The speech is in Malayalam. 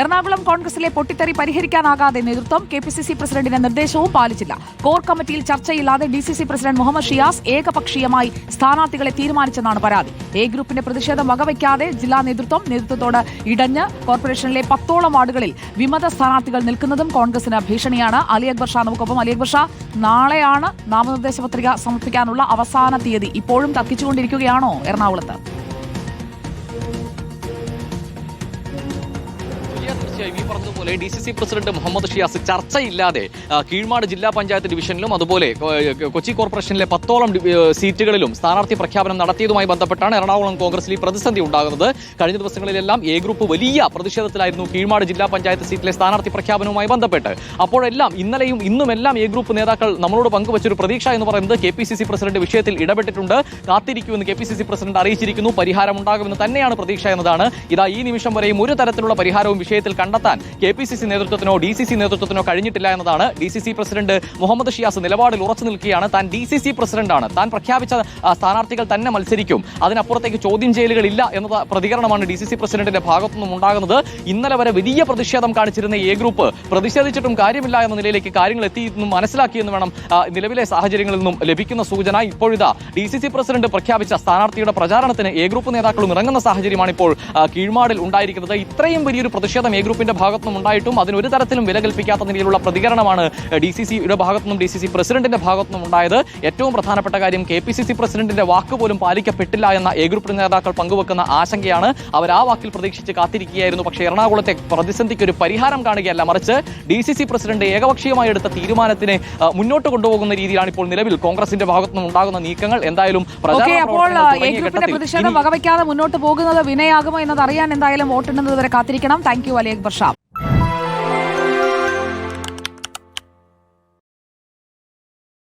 എറണാകുളം കോൺഗ്രസിലെ പൊട്ടിത്തെറി പരിഹരിക്കാനാകാതെ നേതൃത്വം കെ പി സി സി പ്രസിഡന്റിന്റെ നിർദ്ദേശവും പാലിച്ചില്ല. കോർ കമ്മിറ്റിയിൽ ചർച്ചയില്ലാതെ D C C president Muhammad Shiyas ഏകപക്ഷീയമായി സ്ഥാനാർത്ഥികളെ തീരുമാനിച്ചെന്നാണ് പരാതി. എ ഗ്രൂപ്പിന്റെ പ്രതിഷേധം വകവയ്ക്കാതെ ജില്ലാ നേതൃത്വം നേതൃത്വത്തോട് ഇടഞ്ഞ് കോർപ്പറേഷനിലെ പത്തോളം വാർഡുകളിൽ വിമത സ്ഥാനാർത്ഥികൾ നിൽക്കുന്നതും കോൺഗ്രസിന് ഭീഷണിയാണ്. അലി അക്ബർ ഷാ നമുക്കൊപ്പം. അലി അക്ബർ ഷാ നാളെയാണ് നാമനിർദ്ദേശ പത്രിക സമർപ്പിക്കാനുള്ള അവസാന തീയതി. ഇപ്പോഴും തർക്കിച്ചുകൊണ്ടിരിക്കുകയാണോ എറണാകുളത്ത്? തീർച്ചയായും ഈ പറഞ്ഞതുപോലെ D C C president Muhammad Shiyas ചർച്ചയില്ലാതെ Keezhmad ജില്ലാ പഞ്ചായത്ത് ഡിവിഷനിലും അതുപോലെ കൊച്ചി കോർപ്പറേഷനിലെ പത്തോളം സീറ്റുകളിലും സ്ഥാനാർത്ഥി പ്രഖ്യാപനം നടത്തിയതുമായി ബന്ധപ്പെട്ടാണ് എറണാകുളം കോൺഗ്രസിൽ ഈ പ്രതിസന്ധി ഉണ്ടാകുന്നത്. കഴിഞ്ഞ ദിവസങ്ങളിലെല്ലാം എ ഗ്രൂപ്പ് വലിയ പ്രതിഷേധത്തിലായിരുന്നു കീഴ്മാട് ജില്ലാ പഞ്ചായത്ത് സീറ്റിലെ സ്ഥാനാർത്ഥി പ്രഖ്യാപനവുമായി ബന്ധപ്പെട്ട്. അപ്പോഴെല്ലാം ഇന്നലെയും ഇന്നുമെല്ലാം എ ഗ്രൂപ്പ് നേതാക്കൾ നമ്മളോട് പങ്കുവച്ചൊരു പ്രതീക്ഷ എന്ന് പറയുന്നത് K P C C president വിഷയത്തിൽ ഇടപെട്ടിട്ടുണ്ട്. കാത്തിരിക്കുമെന്ന് K P C C president അറിയിച്ചിരിക്കുന്നു. പരിഹാരമുണ്ടാകുമെന്ന് തന്നെയാണ് പ്രതീക്ഷ എന്നതാണ്. ഇതാ ഈ നിമിഷം വരെയും ഒരു തരത്തിലുള്ള പരിഹാരവും വിഷയത്തിൽ കണ്ടെത്താൻ കെ പി സി സി നേതൃത്വത്തിനോ ഡി സി സി നേതൃത്വത്തിനോ കഴിഞ്ഞിട്ടില്ല എന്നതാണ് D C C president Muhammad Shiyas നിലപാടിൽ ഉറച്ചു നിൽക്കുകയാണ്. താൻ ഡി സി സി പ്രസിഡന്റാണ്. താൻ പ്രഖ്യാപിച്ച സ്ഥാനാർത്ഥികൾ തന്നെ മത്സരിക്കും. അതിനപ്പുറത്തേക്ക് ചോദ്യം ചെയ്യലുകളില്ല എന്ന പ്രതികരണമാണ് ഡി സി സി പ്രസിഡന്റിന്റെ ഭാഗത്തുനിന്നും ഉണ്ടാകുന്നത്. ഇന്നലെ വരെ വലിയ പ്രതിഷേധം കാണിച്ചിരുന്ന എ ഗ്രൂപ്പ് പ്രതിഷേധിച്ചിട്ടും കാര്യമില്ല എന്ന നിലയിലേക്ക് കാര്യങ്ങൾ എത്തിയെന്നും മനസ്സിലാക്കിയെന്ന് വേണം നിലവിലെ സാഹചര്യങ്ങളിൽ നിന്നും ലഭിക്കുന്ന സൂചന ഇപ്പോഴിതാ. ഡി സി സി പ്രസിഡന്റ് പ്രഖ്യാപിച്ച സ്ഥാനാർത്ഥിയുടെ പ്രചാരണത്തിന് എ ഗ്രൂപ്പ് നേതാക്കളും ഇറങ്ങുന്ന സാഹചര്യമാണ് ഇപ്പോൾ കീഴ്മാടിൽ ഉണ്ടായിരിക്കുന്നത്. ഇത്രയും വലിയൊരു പ്രതിഷേധം എ ഗ്രൂപ്പിന്റെ ഭാഗത്തുനിന്നും ഉണ്ടായിട്ടും അതിന് ഒരു തരത്തിലും വില കൽപ്പിക്കാത്ത നിലയിലുള്ള പ്രതികരണമാണ് ഡി സി സിയുടെ ഭാഗത്തുനിന്നും ഡി സി സി പ്രസിഡന്റിന്റെ ഭാഗത്തുനിന്നും ഉണ്ടായത്. ഏറ്റവും പ്രധാനപ്പെട്ട കാര്യം കെ പി സി സി പ്രസിഡന്റിന്റെ വാക്ക് പോലും പാലിക്കപ്പെട്ടില്ല എന്ന എ ഗ്രൂപ്പ് നേതാക്കൾ പങ്കുവെക്കുന്ന ആശങ്കയാണ് അവർ ആ വാക്കിൽ പ്രതീക്ഷിച്ച് കാത്തിരിക്കുകയായിരുന്നു. പക്ഷേ എറണാകുളത്തെ പ്രതിസന്ധിക്ക് ഒരു പരിഹാരം കാണുകയല്ല മറിച്ച് ഡി സി സി പ്രസിഡന്റ് ഏകപക്ഷീയമായി എടുത്ത തീരുമാനത്തിനെ മുന്നോട്ട് കൊണ്ടുപോകുന്ന രീതിയിലാണ് ഇപ്പോൾ നിലവിൽ കോൺഗ്രസിന്റെ ഭാഗത്തുനിന്നും ഉണ്ടാകുന്ന നീക്കങ്ങൾ. എന്തായാലും പ്രതിഷേധം വകവയ്ക്കാതെ മുന്നോട്ട് പോകുന്നത് വിനയാകുമോ എന്നത് അറിയാൻ എന്തായാലും വോട്ടെണ്ണുന്നത് വരെ കാത്തിരിക്കണം. Thank you Ali Akbar Shah